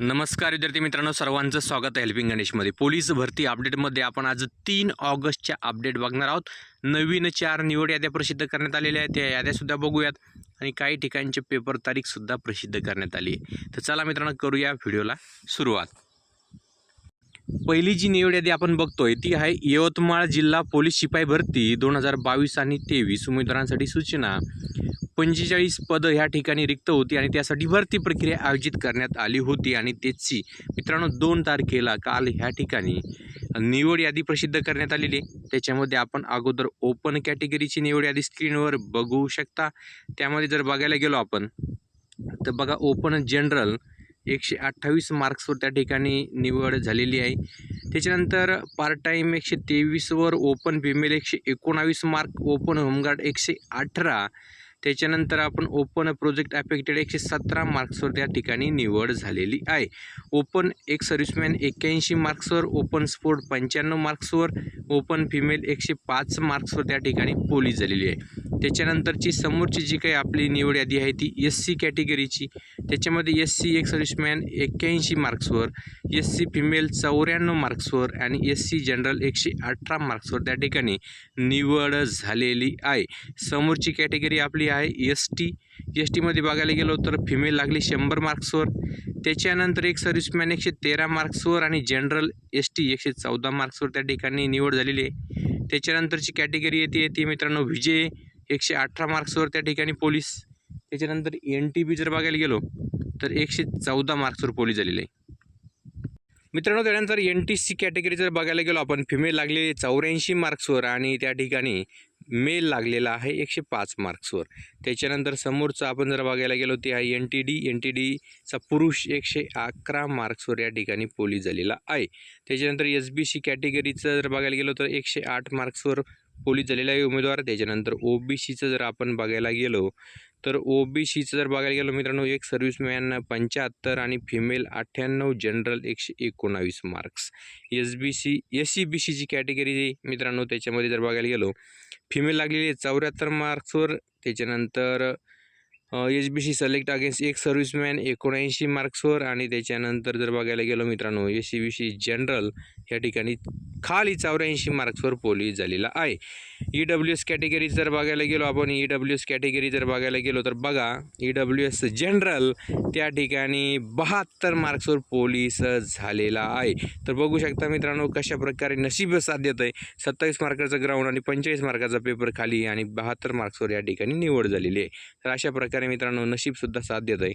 नमस्कार विद्यार्थी मित्रांनो सर्वांचं स्वागत आहे हेल्पिंग गणेशमध्ये. पोलीस भरती अपडेटमध्ये आपण आज तीन ऑगस्टच्या अपडेट बघणार आहोत. नवीन चार निवड याद्या प्रसिद्ध करण्यात आलेल्या आहेत. त्या याद्यासुद्धा बघूयात. आणि काही ठिकाणचे पेपर तारीखसुद्धा प्रसिद्ध करण्यात आली आहे. तर चला मित्रांनो करूया व्हिडिओला सुरुवात. पहिली जी निवड यादी आपण बघतोय ती आहे यवतमाळ जिल्हा पोलीस शिपाई भरती दोन हजार बावीस आणि तेवीस उमेदवारांसाठी सूचना. पंचेचाळीस पदं ह्या ठिकाणी रिक्त होती आणि त्यासाठी भरती प्रक्रिया आयोजित करण्यात आली होती आणि त्याची मित्रांनो दोन तारखेला काल ह्या ठिकाणी निवड यादी प्रसिद्ध करण्यात आलेली आहे. त्याच्यामध्ये आपण अगोदर ओपन कॅटेगरीची निवड यादी स्क्रीनवर बघू शकता. त्यामध्ये जर बघायला गेलो आपण तर बघा ओपन जनरल एकशे अठ्ठावीस मार्क्सवर त्या ठिकाणी निवड झालेली आहे. त्याच्यानंतर पार्ट टाईम एकशे तेवीसवर ओपन फिमेल एकशे एकोणावीस मार्क ओपन होमगार्ड एकशे अठरा. त्याच्यानंतर आपण ओपन प्रोजेक्ट अफेक्टेड एकशे सतरा मार्क्सवर त्या ठिकाणी निवड झालेली आहे. ओपन एक सर्व्हिसमॅन एक्क्याऐंशी मार्क्सवर ओपन स्पोर्ट पंच्याण्णव मार्क्सवर ओपन फिमेल एकशे पाच मार्क्सवर त्या ठिकाणी पोलीस झालेली आहे. त्याच्यानंतरची समोरची जी काही आपली निवड यादी आहे ती एस सी कॅटेगरीची त्याच्यामध्ये एस सी एक मॅन एक्क्याऐंशी मार्क्सवर एस सी फिमेल चौऱ्याण्णव मार्क्सवर आणि एस सी जनरल एकशे अठरा मार्क्सवर त्या ठिकाणी निवड झालेली आहे. समोरची कॅटेगरी आपली आहे एस टी एस टीमध्ये बघायला गेलो तर फिमेल लागली शंभर मार्क्सवर त्याच्यानंतर एक सर्व्हिसमॅन एकशे तेरा मार्क्सवर आणि जनरल एस टी एकशे चौदा मार्क्सवर त्या ठिकाणी निवड झालेली आहे. त्याच्यानंतरची कॅटेगरी येते ती मित्रांनो विजय. एकशे अठरा मार्क्सवर त्या ठिकाणी पोलीस त्याच्यानंतर एन टी बी जर बघायला गेलो तर एकशे चौदा मार्क्सवर पोलीस झालेले आहे. मित्रांनो त्यानंतर एन टी सी कॅटेगरी जर बघायला गेलो आपण फिमेल लागलेली चौऱ्याऐंशी मार्क्सवर आणि त्या ठिकाणी मेल लागलेला आहे एकशे पाच मार्क्सवर. त्याच्यानंतर समोरचं आपण जर बघायला गेलो ते आहे N T D N T डीचा पुरुष एकशे अकरा मार्क्सवर या ठिकाणी पोलीस झालेला आहे. त्याच्यानंतर एस बी सी कॅटेगरीचं जर बघायला गेलो तर एकशे आठ मार्क्सवर पोलीस झालेला आहे उमेदवार त्याच्यानंतर ओ बी सीचं जर आपण बघायला गेलो तर ओ बी सीचं जर बघायला गेलो मित्रांनो एक सर्व्हिसमॅन पंच्याहत्तर आणि फिमेल अठ्ठ्याण्णव जनरल एकशे एकोणावीस marks S B C S C B सीची कॅटेगरी मित्रांनो त्याच्यामध्ये जर बघायला गेलो फिमेल लागलेली चौऱ्याहत्तर मार्क्सवर त्याच्यानंतर H B C select against एक सर्व्हिसमॅन एकोणऐंशी मार्क्सवर आणि त्याच्यानंतर जर बघायला गेलो मित्रांनो S C B C general या ठिकाणी खाली चौऱ्याऐंशी मार्क्सवर पोलीस झालेला आहे. ई डब्ल्यू एस कॅटेगरी जर बघायला गेलो आपण ई डब्ल्यू एस कॅटेगरी जर बघायला गेलो तर बघा ई डब्ल्यू एस जनरल त्या ठिकाणी बहात्तर मार्क्सवर पोलीस झालेला आहे. तर बघू शकता मित्रांनो कशा प्रकारे नशीब साथ देत आहे. सत्तावीस मार्काचा ग्राउंड आणि पंचेचाळीस मार्काचा पेपर खाली आणि बहात्तर मार्क्सवर या ठिकाणी निवड झालेली आहे. तर अशा प्रकारे मित्रांनो नशीबसुद्धा साथ देत आहे.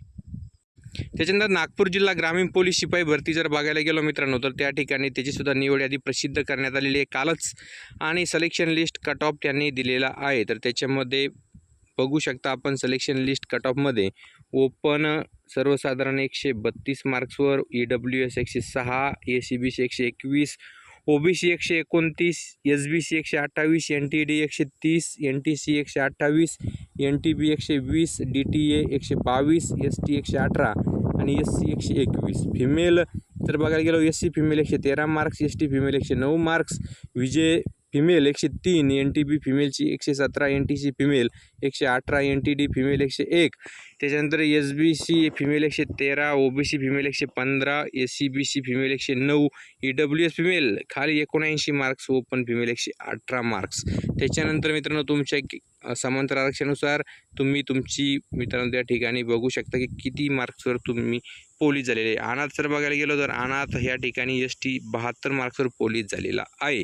त्याच्यानंतर नागपूर जिल्हा ग्रामीण पोलीस शिपाई भरती जर बघायला गेलो मित्रांनो तर त्या ठिकाणी त्याचीसुद्धा निवड यादी प्रसिद्ध करण्यात आलेली आहे. कालच आणि सलेक्शन लिस्ट कट ऑफ त्यांनी दिलेला आहे. तर त्याच्यामध्ये बघू शकता आपण सलेक्शन लिस्ट कट ऑफमध्ये ओपन सर्वसाधारण एकशे बत्तीस मार्क्सवर ई डब्ल्यू एस एकशे सहा ए सी बी सी एकशे एकवीस ओ बी सी एकशे एकोणतीस एस बी सी एकशे अठ्ठावीस एन टी डी एकशे तीस एन टी सी एकशे अठ्ठावीस एन टी बी एकशे वीस डी टी ए एकशे बावीस एस टी एकशे अठरा आणि एस सी एकशे एकवीस. फिमेल तर बघायला गेलो एस सी फिमेल एकशे तेरा मार्क्स एस टी फिमेल एकशे नऊ मार्क्स विजय फिमेल एकशे तीन एन टी बी फिमेलची एकशे सतरा एन टी सी फिमेल एकशे अठरा एन टी डी फिमेल एकशे एक. त्याच्यानंतर एस बी सी फिमेल एकशे तेरा ओ बी सी फिमेल एकशे पंधरा S C B C female एकशे नऊ ई डब्ल्यू एस फिमेल खाली एकोणऐंशी मार्क्स ओपन फिमेल एकशे अठरा मार्क्स त्याच्यानंतर मित्रांनो तुमच्या समांतर आरक्षणानुसार तुम्ही तुमची मित्रांनो त्या ठिकाणी बघू शकता की किती मार्क्सवर तुम्ही पोलीस झालेले आहे. अनाथ जर बघायला गेलो तर अनाथ ह्या ठिकाणी एस टी बहात्तर मार्क्सवर पोलीस झालेला आहे.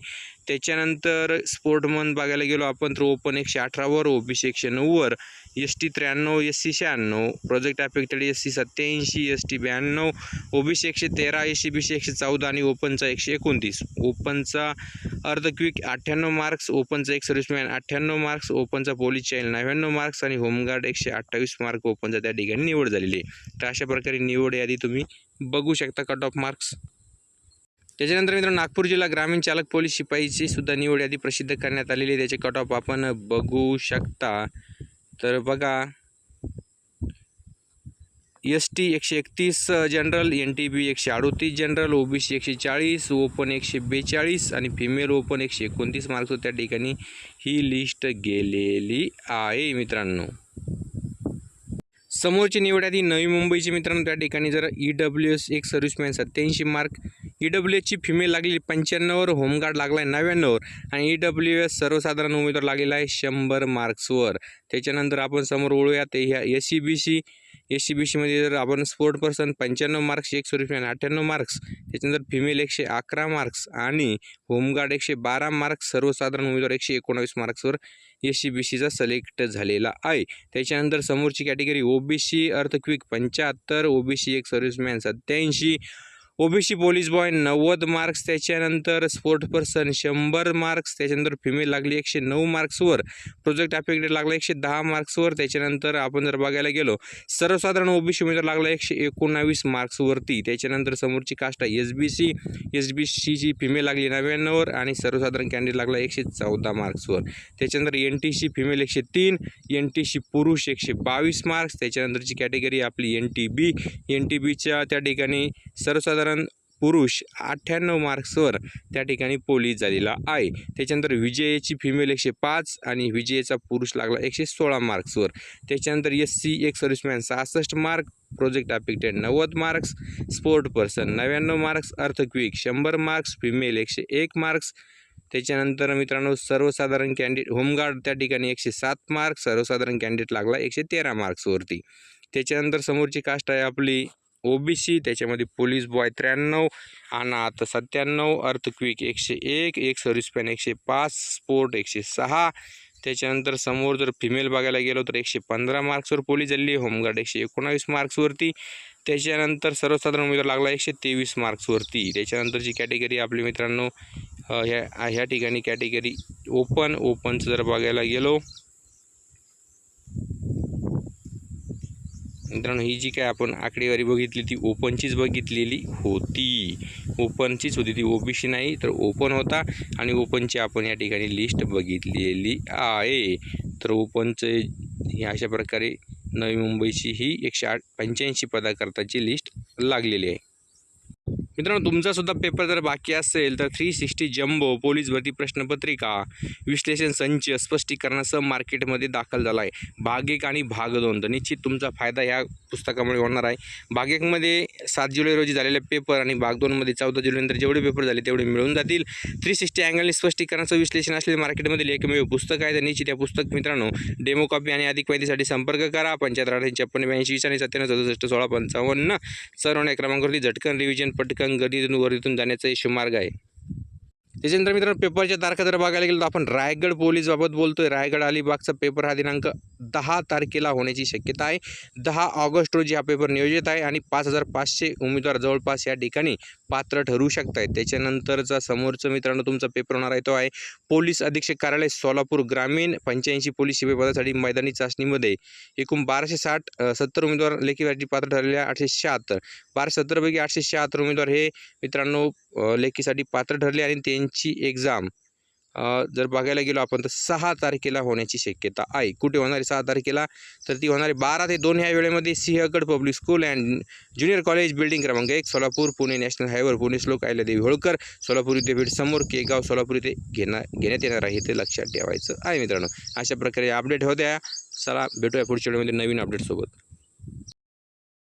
त्याच्यानंतर स्पोर्टमन बघायला गेलो आपण तर ओपन एकशे अठरावर ओ बी सी एकशे नऊवर एस टी त्र्याण्णव एस सी शहाण्णव प्रोजेक्ट अफेक्टेड एस सी सत्याऐंशी एस टी ब्याण्णव ओ बी सी एकशे तेरा एस सी बी सी एकशे चौदा आणि ओपनचा एकशे एकोणतीस. ओपनचा अर्ध क्विक अठ्ठ्याण्णव मार्क्स ओपनचा एक सर्व्हिसमॅन अठ्ठ्याण्णव मार्क्स ओपनचा पोलीस चाइल्ड नव्याण्णव मार्क्स आणि होमगार्ड एकशे अठ्ठावीस मार्क ओपनचा त्या ठिकाणी निवड झालेली आहे. तर अशा प्रकारे निवड यादी तुम्ही बघू शकता कट ऑफ मार्क्स त्याच्यानंतर मित्रांनो नागपूर जिल्हा ग्रामीण चालक पोलीस शिपाईची सुद्धा निवड यादी प्रसिद्ध करण्यात आलेली आहे. त्याचे कट ऑफ आपण बघू शकता. तर बघा एस टी एकशे एकतीस जनरल एन टी बी एकशे अडोतीस जनरल ओ बी सी एकशे चाळीस ओपन एकशे बेचाळीस आणि फिमेल ओपन एकशे एकोणतीस मार्क्स त्या ठिकाणी ही लिस्ट गेलेली आहे मित्रांनो. समोरची निवड आधी नवी मुंबईची मित्रांनो. त्या ठिकाणी जर ई डब्ल्यू एस एक सर्व्हिसमॅन सत्याऐंशी मार्क ई डब्ल्यू एसची फिमेल लागलेली पंच्याण्णववर होमगार्ड लागला आहे नव्याण्णववर आणि ई डब्ल्यू एस सर्वसाधारण उमेदवार लागलेला आहे शंभर मार्क्सवर. त्याच्यानंतर आपण समोर ओळूया ते ह्या S C B C S C B सीमध्ये जर आपण स्पोर्ट पर्सन पंच्याण्णव मार्क्स एक सर्व्हिसमॅन अठ्ठ्याण्णव मार्क्स त्याच्यानंतर फिमेल एकशे अकरा मार्क्स आणि होमगार्ड एकशे बारा मार्क्स सर्वसाधारण उमेदवार एकशे एकोणावीस मार्क्सवर एस सी बी सीचा सिलेक्ट झालेला आहे. त्याच्यानंतर समोरची कॅटेगरी ओबीसी अर्थक्विक पंच्याहत्तर ओबीसी एक सर्व्हिसमॅन सत्याऐंशी ओबीसी पोलीस बॉय नव्वद मार्क्स त्याच्यानंतर स्पोर्ट पर्सन शंभर मार्क्स त्याच्यानंतर फिमेल लागली एकशे नऊ मार्क्सवर. प्रोजेक्ट अफेक्टेड लागला एकशे दहा मार्क्सवर त्याच्यानंतर आपण जर बघायला गेलो सर्वसाधारण ओबीसी उमेदवार लागला एकशे एकोणावीस मार्क्सवरती. त्याच्यानंतर समोरची कास्ट आहे S B C S B सीची फिमेल लागली नव्याण्णववर आणि सर्वसाधारण कॅन्डिडेट लागला एकशे चौदा मार्क्सवर. त्याच्यानंतर एन टी सी फिमेल एकशे तीन एन टी सी पुरुष एकशे बावीस मार्क्स. त्याच्यानंतरची कॅटेगरी आपली N T B N T बीच्या त्या ठिकाणी सर्वसाधारण पुरुष अठ्ठ्याण्णव मार्क्सवर त्या ठिकाणी पोलीस झालेला आहे. त्याच्यानंतर विजयची फिमेल एकशे पाच आणि विजयचा पुरुष लागला एकशे सोळा मार्क्सवर. त्याच्यानंतर एस सी एक सर्व्हिसमॅन सहासष्ट मार्क प्रोजेक्ट अफेक्टेड नव्वद मार्क्स स्पोर्ट पर्सन नव्याण्णव मार्क्स अर्थक्विक शंभर मार्क्स फिमेल एकशे एक मार्क्स. त्याच्यानंतर मित्रांनो सर्वसाधारण कॅन्डिडेट होमगार्ड त्या ठिकाणी एकशे सात मार्क्स सर्वसाधारण कॅन्डिडेट लागला एकशे तेरा मार्क्सवरती. त्याच्यानंतर समोरची कास्ट आहे आपली ओबीसी त्याच्यामध्ये पोलीस बॉय त्र्याण्णव अनाथ सत्त्याण्णव अर्थक्विक एकशे एक एक सर्व्हिसमॅन एकशे पाच स्पोर्ट एकशे सहा. त्याच्यानंतर समोर जर फिमेल बघायला गेलो तर एकशे पंधरा मार्क्सवर पोलीस झाली होमगार्ड एकशे एकोणावीस मार्क्सवरती त्याच्यानंतर सर्वसाधारण उमेदवार लागला एकशे तेवीस मार्क्सवरती त्याच्यानंतरची कॅटेगरी आपली मित्रांनो ह्या ह्या ठिकाणी कॅटेगरी ओपन ओपनचं जर बघायला गेलो मित्रांनो ही जी काय आपण आकडेवारी बघितली ती ओपनचीच बघितलेली होती. ओपनचीच होती ती ओबीसी नाही तर ओपन होता आणि ओपनची आपण या ठिकाणी लिस्ट बघितलेली आहे. तर ओपनचे अशा प्रकारे नवी मुंबईची ही एकशे आठ पंच्याऐंशी पदाकरताची लिस्ट लागलेली आहे. मित्रांनो तुमचा सुद्धा पेपर जर बाकी असेल तर थ्री सिक्स्टी जम्बो पोलीस भरती प्रश्नपत्रिका विश्लेषण संच स्पष्टीकरणासह मार्केटमध्ये दाखल झाला आहे भाग एक आणि भाग दोन तर निश्चित तुमचा फायदा ह्या पुस्तकामुळे होणार आहे. भाग एकमध्ये सात जुलै रोजी झालेले पेपर आणि भाग दोनमध्ये चौदा जुलैनंतर जेवढे पेपर झाले तेवढे मिळून जातील. थ्री सिक्स्टी अँगलने स्पष्टीकरणाचं विश्लेषण असलेले मार्केटमधील एकमेव पुस्तक आहे तर निश्चित या पुस्तक मित्रांनो डेमो कॉपी आणि अधिक माहितीसाठी संपर्क करा. पंच्याहत्तर अठ्याऐंशी छप्पन्न ब्याऐंशी वीस आणि सत्त्याण्णव चौसष्ट सोळा पंचावन्न. सर्व क्रमांकावरती झटकन रिव्हिजन पटकन गणितून वरीतून जाण्याचा यशमार्ग आहे. त्याच्यानंतर मित्रांनो पेपरच्या तारखा जर बघायला गेलो तर आपण रायगड पोलीसबाबत बोलतोय. रायगड अलिबागचा पेपर हा दिनांक दहा तारखेला होण्याची शक्यता आहे. दहा ऑगस्ट रोजी हा पेपर नियोजित आहे आणि पाच हजार पाचशे उमेदवार जवळपास या ठिकाणी पात्र ठरू शकत आहेत त्याच्यानंतरचा समोरचं मित्रांनो तुमचा पेपर होणार आहे तो आहे पोलीस अधीक्षक कार्यालय सोलापूर ग्रामीण पंच्याऐंशी पोलीस शिपाई मैदानी चाचणीमध्ये. एकूण बाराशे साठ सत्तर उमेदवार लेखीसाठी पात्र ठरलेले आठशे शहात्तर. बाराशे सत्तरपैकी आठशे शहात्तर उमेदवार हे मित्रांनो लेखीसाठी पात्र ठरले आणि त्यांची एक्झाम जर बघायला गेलो आपण तर सहा तारखेला होण्याची शक्यता आहे. कुठे होणार आहे सहा तारखेला? तर ती होणार आहे बारा ते दोन ह्या वेळेमध्ये Sinhgad public school and junior college building क्रमांक एक सोलापूर पुणे नॅशनल हायवेवर पुणे श्लोक अहिल्यादेवी होळकर सोलापूर विद्यापीठ समोर केगाव सोलापूर इथे घेणार घेण्यात येणार आहे ते लक्षात ठेवायचं आहे मित्रांनो. अशा प्रकारे अपडेट होत्या. चला भेटूया पुढच्या वेळेमध्ये नवीन अपडेटसोबत